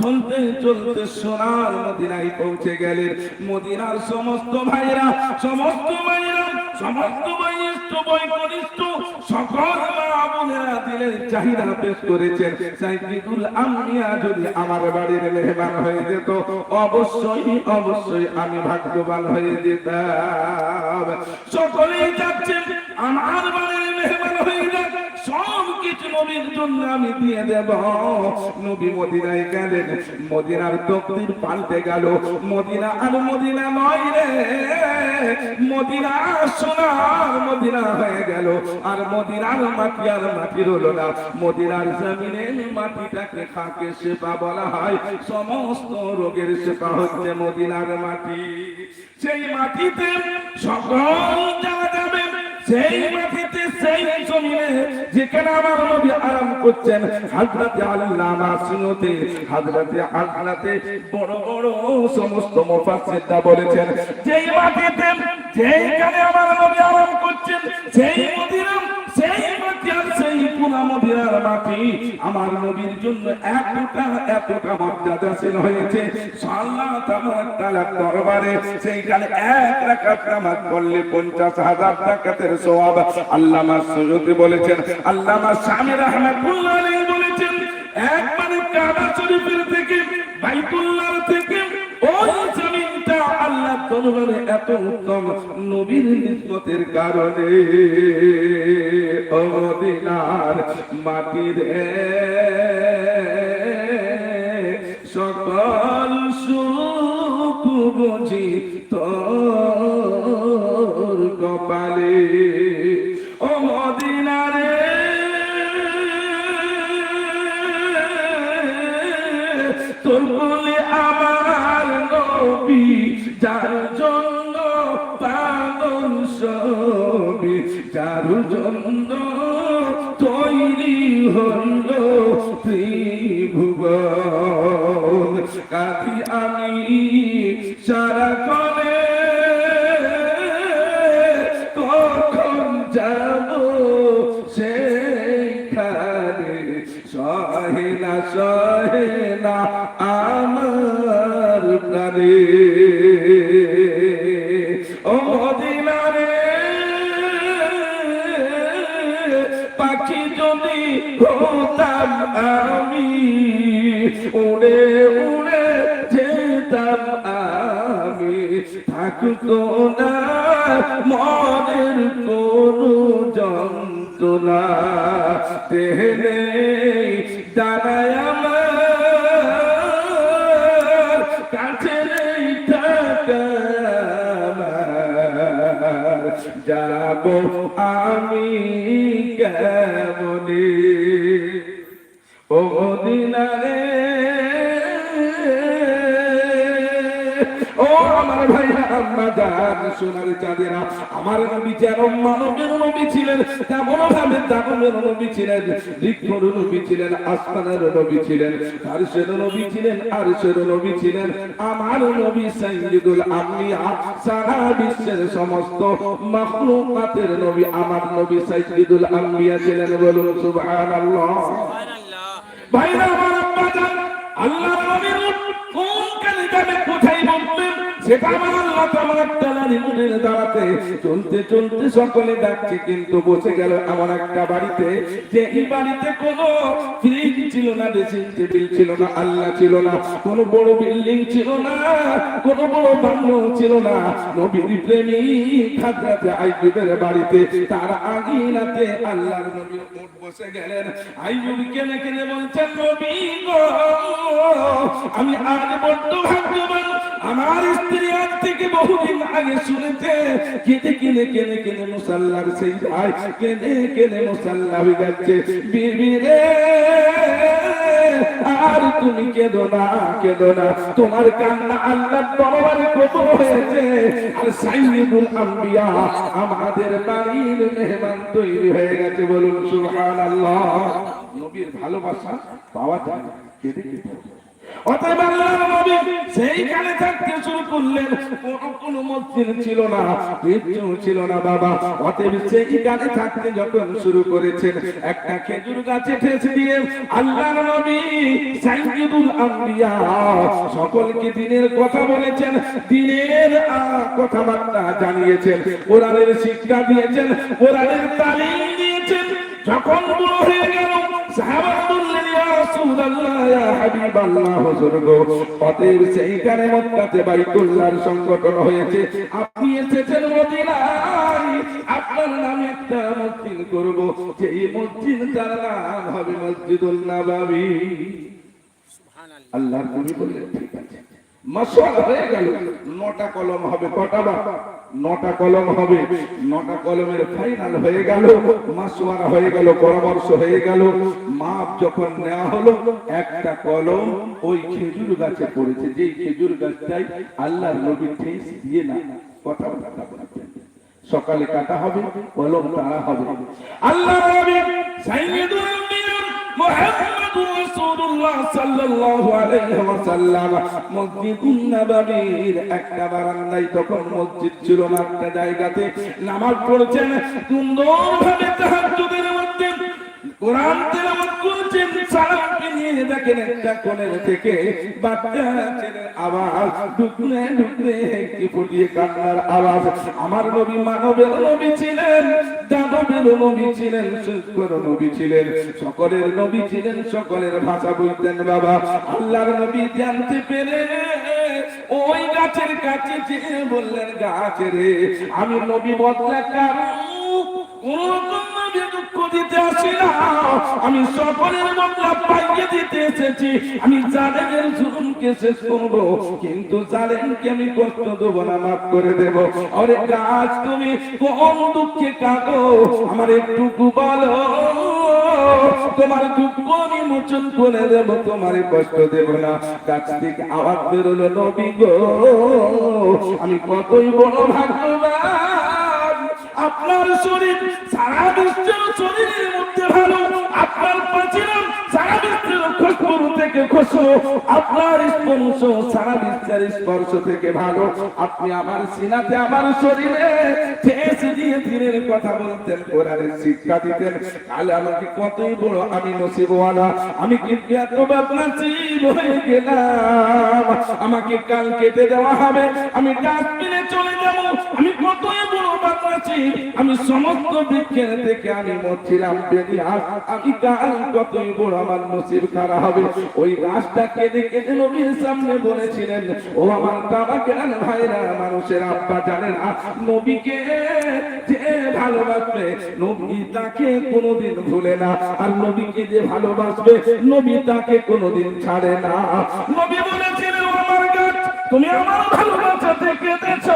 চলতে চলতে সোনার মদিনায় পৌঁছে গেলেন। মদিনার সমস্ত ভাইরা সমস্ত ভাইরা সমস্ত বৈষ্ঠ বৈকনিষ্ঠ সকল মা দিলের চাহিদা পেশ করেছেন। সাইকিদুল আমিয়া যদি আমার বাড়ির মেহমান হয়ে যেত, অবশ্যই অবশ্যই আমি ভাগ্যবান হয়ে যেতাম। সকলেই যাচ্ছেন আমার বাড়ির মেহমান হয়ে যাক। সব কিছু নবীর জন্য আমি দিয়ে দেব। নবী মদিনায় গেলেন, মদিনার তকদির পাল্টে গেল। মদিনা আর মদিনা নয় রে, মদিনা সোনার মদিনা হয়ে গেল। আর মদিনার মাটি আর মাটি রলো না। মদিনার জমিনের মাটিটাকে খাকে সেপা বলা হয়। সমস্ত রোগের সেপা হচ্ছে মদিনার মাটি। সেই মাটিতে সকল যারা যাবে সেই মাটিতে, সেই জমিনে যেখানে আমার নবী আরাম করছেন, হাজরাতে আল্লামা সুনতে হাজরাতে আল্লাতে বড় বড় সমস্ত মুফাসসিররা বলেছেন, যেই মাটিতে, যেইখানে আমার নবী আরাম করছেন, সেই মদিনা সেই মাটি সেই আমার নবীর জন্য এতটা এক রাকাত নামাজ পড়লে পঞ্চাশ হাজার টাকাতের সওয়াব আল্লামা সুয়ুতি বলেছেন। আল্লামা স্বামী রাহমাতুল্লাহ আলাইহি বলেছেন, একবারে কাবা শরীফের থেকে বাইতুল্লাহ থেকে ওই দরবারে এত উত্তম নবীর নিসবতের কারণে ও মদিনার মাটির যার জন্য তৈরি হল ত্রিভুবন। কাকি আমি পাখি যদি হতাম আমি, উড়ে উড়ে যেতাম আমি। থাকতো না মনের কোন যন্ত্রণা তেহলে দাঁড়ায় যাব আমি কেমনে? ও দিনারে আম্মা জান সোনার চাঁদেরা আমার নবী যেন মানবের নবী ছিলেন তেমন ভাবে দানবের নবী ছিলেন বৃক্ষর নবী ছিলেন আসমানের নবী ছিলেন আরশের নবী ছিলেন আরশের নবী ছিলেন আমার নবী সাইয়্যিদুল আম্বিয়া সারা বিশ্বের সমস্ত মাখলুকাতের নবী আমার নবী সাইয়্যিদুল আম্বিয়া ছিলেন বলুন সুবহানাল্লাহ। ভাইরা আমার জান সেটা আমার চলতে চলতে সকলে ডাকছে, কিন্তু বসে গেল এমন একটা বাড়িতে যে এই বাড়িতে কোনো ফ্রিজ ছিল না ড্রেসিং টেবিল ছিল না আল্লাহ ছিল না, কোনো বড় বিল্ডিং ছিল না, কোনো বড় বাংলো ছিল না। নবীর প্রেমিক হাজরাতে আইয়ুবের বাড়িতে তার আগিনাতে আল্লাহর নবী বসে গেলেন। আইয়ুব কেনে কেনে বলছেন, নবী আমি আজ বড্ড ভাগ্যবান আমার স্ত্রী আজ থেকে বহুদিন আগে শুনেছে, কেঁদে কেনে কেনে কেনে মুসাল্লার সেই ভাই কেনে কেনে মুসাল্লা হয়ে যাচ্ছে। বিবি আর তুমি কেঁদো না কেঁদো না। তোমার কান্না আল্লাহর দরবারে কবুল হয়েছে। আর সাইয়্যিদুল আম্বিয়া আমাদের বাড়ির মেহমান তৈরি হয়ে গেছে, বলুন সুবহানাল্লাহ। নবীর ভালোবাসা পাওয়া যায় কেঁদে কেঁদে। অতএব আল্লাহর নবী সেইখানে থাকতে শুরু করলেন। কোনো মসজিদ ছিল না ছিল না বাবা। অতএব সেইখানে থাকতে যখন শুরু করেছেন, একটা খেজুর গাছে ঠেস দিয়ে আল্লাহর নবী সাইয়্যিদুল সকলকে দিনের কথা বলেছেন, দিনের কথাবার্তা জানিয়েছেন, কোরআনের শিক্ষা দিয়েছেন, কোরআনের তালিম দিয়েছেন। যখন বুড়ো হয়ে গেল বললেন রাসূলুল্লাহ, ইয়া হুজুর গো অতএব সেইখানে মক্কাতে বাইতুল্লাহর সংগঠন হয়েছে। আপনি এসেছেন মদিনায়। আপনার নামে একটা মসজিদ করব। সেই মসজিদ তার নাম হবে মসজিদুল আল্লাহর নবী বললেন, ঠিক আছে। হয়ে গেল। নটা কলম হবে কটা বা নটা কলম হবে। নটা কলমের ফাইনাল হয়ে গেল, মাসওয়ারা হয়ে গেল, পরামর্শ হয়ে গেল। মাপ যখন নেওয়া হলো, একটা কলম ওই খেজুর গাছে পড়েছে। যেই খেজুর গাছটাই আল্লাহর নবী ঠেস দিয়ে না, কথা কথা সকালে কাটা হবে, কলম তাড়া হবে। আল্লাহ নবী সাইয়্যিদুল رسول الله صلى الله عليه وسلم مسجد নববীর একটা বারান্দায় তখন মসজিদ ছিল না একটা জায়গাতে। নামাজ পড়ছেন। সুন্দরভাবে তাহাজ্জুদের মধ্যে কোরআন তেলাওয়াত আমার নবী মানবের নবী ছিলেন দানবের নবী ছিলেন, শুক্র নবী ছিলেন, সকলের নবী ছিলেন, সকলের ভাষা বলতেন বাবা। আল্লাহর নবী জানতে পেরে ওই গাছের কাছে যেয়ে বললেন, গাছ রে, আমি নবী বদলা কারণ দিতে আসি না আমি সকলের বদলা পাইয়ে দিতে এসেছি। আমি জালেমের জুলুমকে শেষ করব, কিন্তু জালেমকে আমি কষ্ট দেবো না, মাফ করে দেবো। আরে গাছ তুমি কোন দুঃখে কাঁদো, আমার বলো। তোমার দুঃখ আমি মোচন করে দেব, তোমার কষ্ট দেব না। গাছ থেকে আওয়াজ বেরোলো নবী গো। আমি কতই বড় ভাগ্যবান। আপনার শরীর, সারা বিশ্বের শরীরের মধ্যে ভালো। আপনার পাচিরাম সারা বিশ্বের খুশবু থেকে খুশবু আপনার স্পর্শ সারা বিশ্বের স্পর্শ থেকে ভালো। আপনি আমার সিনাতে আমার শরীরে ঠেস দিয়ে দিনের কথা বলতেন, কোরআনের শিক্ষা দিতেন। তাহলে আমাকে কতই বড় আমি নসিবওয়ালা, আমি কিন্তু এত হয়ে গেলাম। আমাকে কাল কেটে দেওয়া হবে, আমি ডাস্টবিনে চলে যাব, আমি কতই বড় বদনাসিব আমি সমস্ত বৃক্ষের থেকে আমি মরছিলাম আমি কাল কতই বড় আমার নসিব খারাপ হবে। ওই গাছটা কেঁদে কেঁদে নবীর সামনে বলেছিলেন, ও আমার বাবা কেন ভাইরা, মানুষের আব্বা জানেন না, নবীকে যে ভালোবাসবে, নবী তাকে কোনোদিন ভুলে না। আর নবীকে যে ভালোবাসবে, নবী তাকে কোনোদিন ছাড়ে না। নবী বলেছিলেন আমার গাছ, তুমি আমার ভালোবাসাতে কেঁদেছ।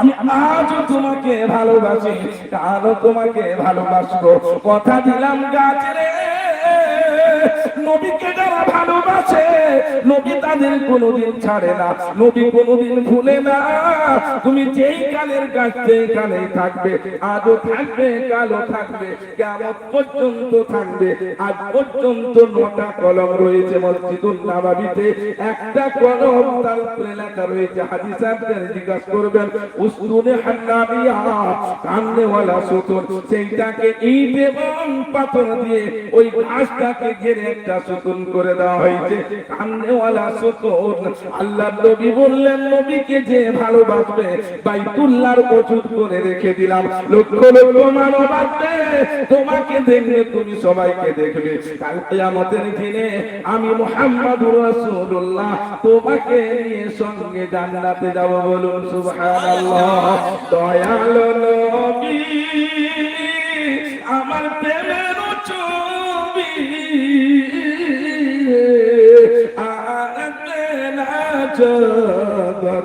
আমি আজ তোমাকে ভালোবাসি তারও তোমাকে ভালোবাসবো। কথা দিলাম গাছ রে। নবীকে যারা ভালোবাসে, নবী তাদের কোনোদিন ছাড়ে না। নবী কোনোদিন ভুলে না। তুমি যেই কালের কালে থাকবে, আজও থাকবে থাকবে কেমন পর্যন্ত থাকবে। আজ পর্যন্ত নটা কলম রয়েছে মসজিদুল নাবাবিতে। একটা কলম তার উপরে লেখা রয়েছে, হাদিস জিজ্ঞাসা করবেন উসদুনে হান্নাবিয়া, কান্নেওয়ালা সুতন। সেইটাকে ইট এবং পাথর দিয়ে ওই ঘাসটাকে ঘিরে একটা সুতন করে দেওয়া হয়েছে। কান্নেওয়ালা সুতন আল্লাহ নবী বললেন, নবীকে যে ভালোবাসবে, বাইতুল্লাহর প্রচুর করে রেখে দিলাম। লক্ষ লক্ষ মানব আসবে তোমাকে দেখবে তুমি সবাইকে দেখবে। কাল কিয়ামতের দিনে আমি মুহাম্মাদুর রাসূলুল্লাহ তোমাকে নিয়ে সঙ্গে জান্নাতে যাব বলুন, সুবহানাল্লাহ। দয়াল নবী, আমার প্রেমের ছবি।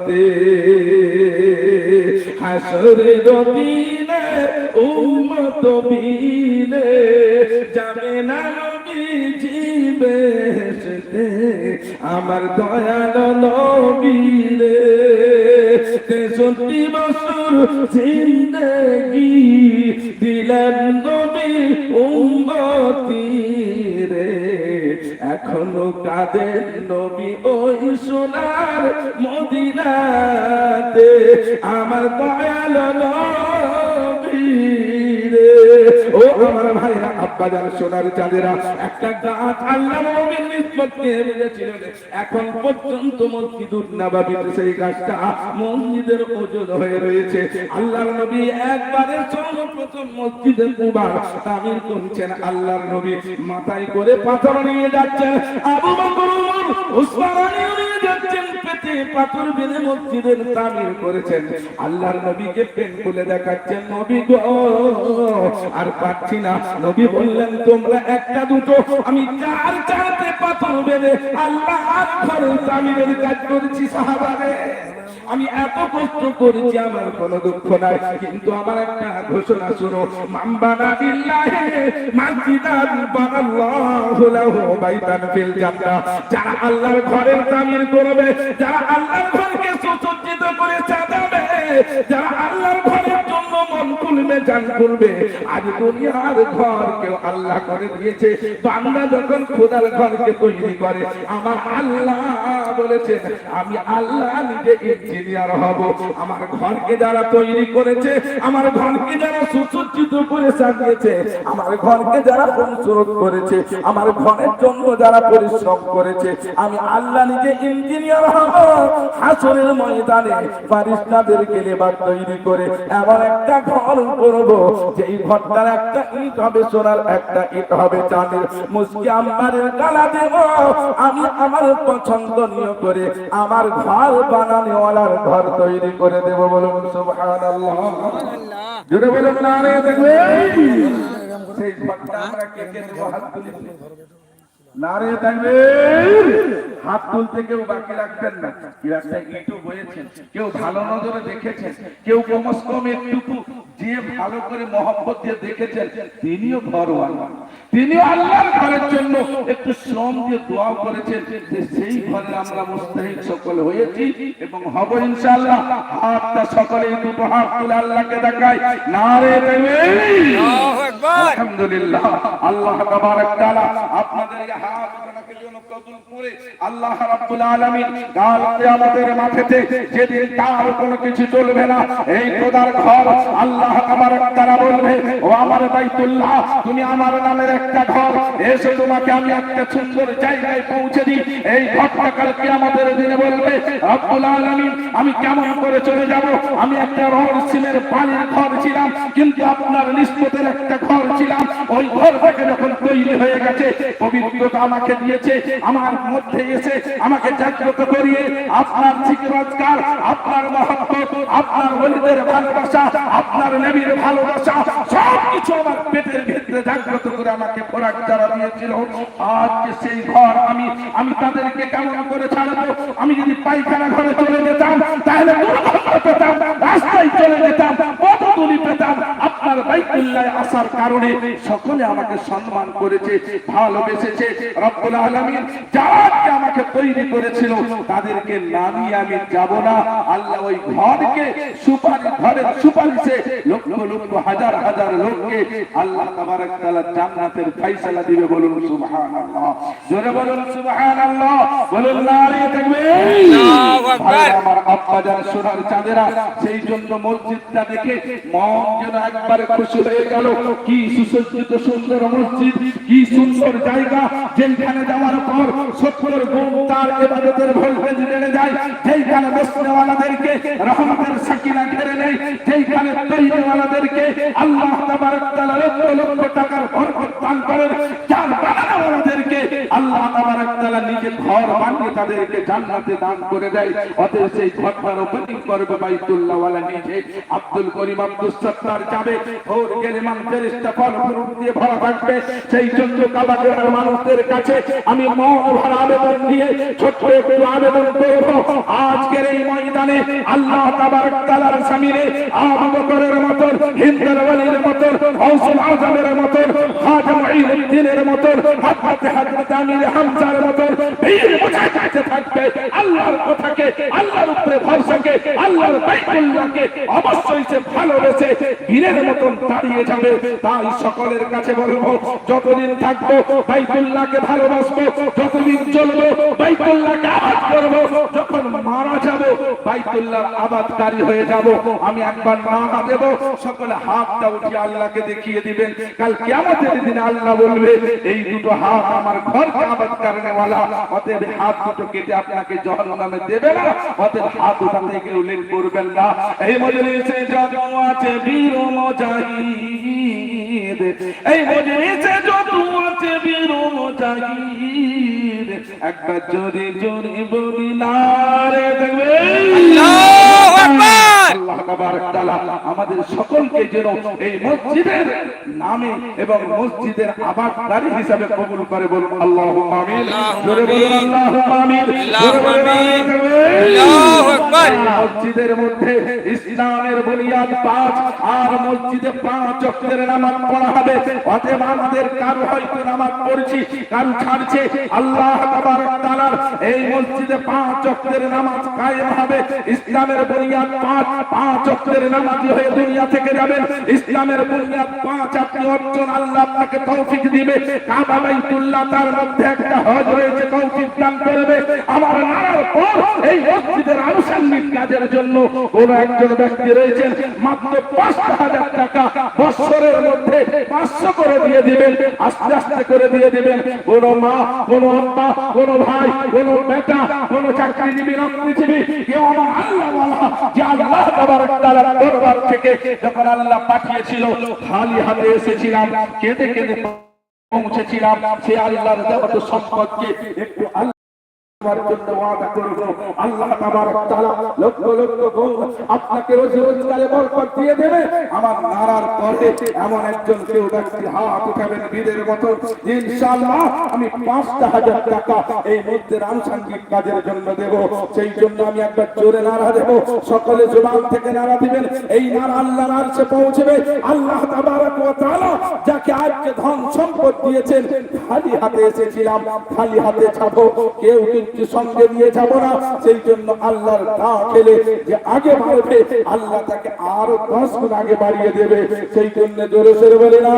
জগতে হাসরে দিনে উম্মত বিলে যাবে না জিবে জীবেতে আমার দয়াল নবীরে তেষট্টি বছর জিন্দগি এখনও কাদের নবী ওই সোনার মদিনাতে। আমার দয়াল রে ও আমার ভাইরা আব্বা সোনার চাঁদেরা, একটা আল্লাহ নবীর নিসবত নিয়ে এখন পর্যন্ত মসজিদুর সেই গাছটা মসজিদের ওজন হয়ে রয়েছে। আল্লাহর নবী মসজিদে কুবার তামিল করছেন নবী। মাথায় করে পাথর নিয়ে যাচ্ছেন, আবু বকর উসমান নিয়ে যাচ্ছেন পেটে পাথর বেঁধে মসজিদের তামির করেছেন। আল্লাহর নবীকে পেন খুলে দেখাচ্ছেন, নবী গো, আর পাচ্ছি না। নবী বললেন, তোমরা একটা দুটো। আমি চার চারতে পাথর বেঁধে আল্লাহ ঘরে তামিরের কাজ করছি, সাহাবারে। আমি এত কষ্ট করেছি আমার কোনো দুঃখ নাই। কিন্তু আমার একটা ঘোষণা শুনো। যারা আল্লাহর ঘরের ঘরকে সুসজ্জিত করে সাজাবে, যারা আল্লাহর ঘরের খুলবে জান খুলবে। আজ দুনিয়ার ঘর কেউ আল্লাহ করে দিয়েছে। বান্দা যখন খোদার ঘরকে তৈরি করে, আমার আল্লাহ বলেছেন, আমি আল্লাহ নিজে ইঞ্জিনিয়ার হব। আমার ঘরকে যারা তৈরি করেছে, আমার ঘরকে যারা সুসজ্জিত করে সাজিয়েছে, আমার ঘরকে যারা কনসুরত করেছে, আমার ঘরের জন্য যারা পরিশ্রম করেছে, আমি আল্লাহ নিজে ইঞ্জিনিয়ার হব। হাসরের ময়দানে ফারিস্তাদেরকে লেবার তৈরি করে, এমন একটা ঘর করব। যেই ঘরটার একটা ইট হবে সোনার একটা ইট হবে চাঁদের মুসকি আম্বারের গালা দেব। আমি আমার পছন্দনীয় করে আমার ঘর বানানোওয়ালার ঘর তৈরি করে দেব বলুন সুবহানাল্লাহ। জোরে বলুন না রে দেখবে সেই ঘরটা আমরা কে কে দেব হাত তুলে নারে হাত তুলতে কেউ বাকি রাখবেন না। বয়েছেন কেউ ভালো নজরে দেখেছেন, কেউ একটুকু যে ভালো করে মহব্বত দিয়ে দেখেছেন, তিনিও তিনিও আল্লাহর ঘরের জন্য একটু শ্রম দিয়ে দোয়া করেছেন যে সেই ঘরে আমরা মুস্তাহিক সকল হয়েছি এবং হব ইনশাআল্লাহ। হাতটা সকলে দুটো হাত তুলে আল্লাহকে দেখায় নারে থাকবে। আলহামদুলিল্লাহ আল্লাহ তাবারক তাআলা আপনাদের এই হাত আপনাকে যেন কবুল করে আমি কেমন করে চলে যাব? আমি একটা রড সিমের পানির ঘর ছিলাম, কিন্তু আপনার নিষ্পতের একটা ঘর ছিলাম। ওই ঘর থেকে যখন তৈরি হয়ে গেছে, পবিত্রতা আমাকে দিয়েছে আমার মধ্যে এসে আমাকে জাগ্রত করিয়ে আপনার জিজ্ঞাসকার আপনার মহব্বত, আপনার ওলিদের ভালোবাসা, আপনার নবীর ভালোবাসা সব কিছু আমার পেটের ভিতরে জাগ্রত করে আমাকে খোরাক যারা দিয়েছিল। আজকে সেই ঘর আমি আমি তাদেরকে কেমন করে ছাড়বো? আমি যদি পায়খানা ঘরে চলে যেতাম, তাহলে পেতাম রাস্তায় চলে যেতাম কত তুলি পেতাম। আপনার বাইতুল্লাহ আসার কারণে সকলে আমাকে সম্মান করেছে ভালোবেসেছে। রব্বুল আলামিন যারা আমাকে তৈরি করেছিল তাদেরকে নামিয়ে আমি যাব না। আল্লাহ ওই ঘরকে সুপারিশ ঘরের সুপারিশে লক্ষ লক্ষ হাজার হাজার লোককে আল্লাহ তাবারক তাআলা জান্নাতের ফয়সালা দিবে বলুন সুবহানাল্লাহ। জোরে বলুন সুবহানাল্লাহ। বলুন নারে তাকবীর ভাই আমার আব্বা যারা সোনার চাঁদেরা সেই জন্য মসজিদটা দেখে মন যেন একবারে খুশি হয়ে গেল। কি সুসজ্জিত সুন্দর মসজিদ, কি সুন্দর জায়গা, যেখানে যাওয়ার পর সত্তর গুণ তার এবাদতের ভোল্টেজ বেড়ে যায়। যেইখানে বসনেওয়ালাদেরকে রহমতের সাকিনা ঘেরে নেই যেইখানে তৈরিওয়ালাদেরকে আল্লাহ তাবারক তাআলা লক্ষ লক্ষ টাকার বরকত দান করেন। আল্লাহ তাবারক তাআলা নিজে ঘর বানিয়ে তাদেরকে জান্নাতে দান করে দেয়। অতএব সেই ঘরটার ওপেনিং করবে বাইতুল্লাহ ওয়ালা নিজে। আব্দুল করিম আব্দুল সত্তার যাবে ভোর গেলে মান ফেরেশতা ফল ফুরুট দিয়ে ভরা থাকবে। সেই জন্য কাবাগের মানুষদের কাছে আমি মন ভরা আবেদন দিয়ে ছোট্ট একটু আবেদন করব। আজকের এই ময়দানে আল্লাহ তাবারক তাআলার সামিনে আবু বকরের মত হিন্দের ওয়ালির মত গৌসুল আজমের মত খাজা মুঈনুদ্দিনের মত হযরত হযরত আমির হামজার ভিড় বোঝার কাছে থাকবে। আল্লাহর কথাকে, আল্লাহর উপরে ভরসাকে, আল্লাহর বাইকুল্লাহকে অবশ্যই সে ভালোবেসে বীরের মতন দাঁড়িয়ে যাবে। তাই সকলের কাছে বলব, যতদিন থাকব বাইকুল্লাহকে ভালোবাসবো, যতদিন চলবো বাইকুল্লাহকে আবাদ করব, যখন মারা বাইতুল্লাহ আবাদকারী হয়ে যাব। আমি একবার না দেব সকলে হাতটা উঠিয়ে আল্লাহকে দেখিয়ে দিবেন। কাল কিয়ামতের দিনে আল্লাহ বলবে, এই দুটো হাত আমার ঘরকে আবাদ করনে অতএব হাত দুটো কেটে আপনাকে জাহান্নামে দেবে না, অতএব হাত উঠাতে গিয়ে উল্লেখ করবেন না। এই মজলিসে যত আছে বীর মুজাহিদ, এই মজলিসে যত আছে বীর মুজাহিদ একবার জোরে জোরে বলি না রে দেখবে। আল্লাহু আকবার! আমাদের সকলকে যেন এই মসজিদের নামে এবং মসজিদের আবাদকারী হিসাবে কবুল করে বলুন আমিন। জোরে আমিন। আল্লাহু। মসজিদের মধ্যে ইসলামের বুনিয়াদ পাঁচ আর মসজিদে পাঁচ ওয়াক্তের নামাজ পড়া হবে। অতএব আমাদের কারও হয়তো নামাজ পড়ছি কারও ছাড়ছে। আল্লাহ তাআলার এই মসজিদে পাঁচ ওয়াক্তের নামাজ কায়েম হবে। ইসলামের বুনিয়াদ পাঁচ কাজের জন্য কোন একজন ব্যক্তি রয়েছেন, মাত্র পাঁচটা হাজার টাকা বছরের মধ্যে পাঁচশো করে দিয়ে দিবেন, আস্তে আস্তে করে দিয়ে দিবেন। কোন মা, কোন আব্বা, কোন ভাই, কোন বেটা, কোন চাকরিজীবী, নকরিজীবী, কেউ আমার আল্লাহ যে আল্লাহ আল্লাহ পৌঁছেছিলাম সে আল্লাহর দেবত সম্পদকে একটু আমি পাঁচটা হাজার টাকা এই কাজের জন্য দেব। সেই জন্য আমি একবার জোরে দেব। সকলে জবান থেকে নারা দিবেন। এই নারা আল্লাহর আরশে পৌঁছবে। আল্লাহ যাকে আজকে ধন সম্পদ দিয়েছেন, খালি হাতে এসেছিলাম, খালি হাতে যাব কেউ কিন্তু সঙ্গে নিয়ে যাব না। সেই জন্য আল্লাহর দা খেলে যে আগে বাড়বে, আল্লাহ তাকে আরও দশ গুণ আগে বাড়িয়ে দেবে। সেই জন্য জোরে সরে বলে না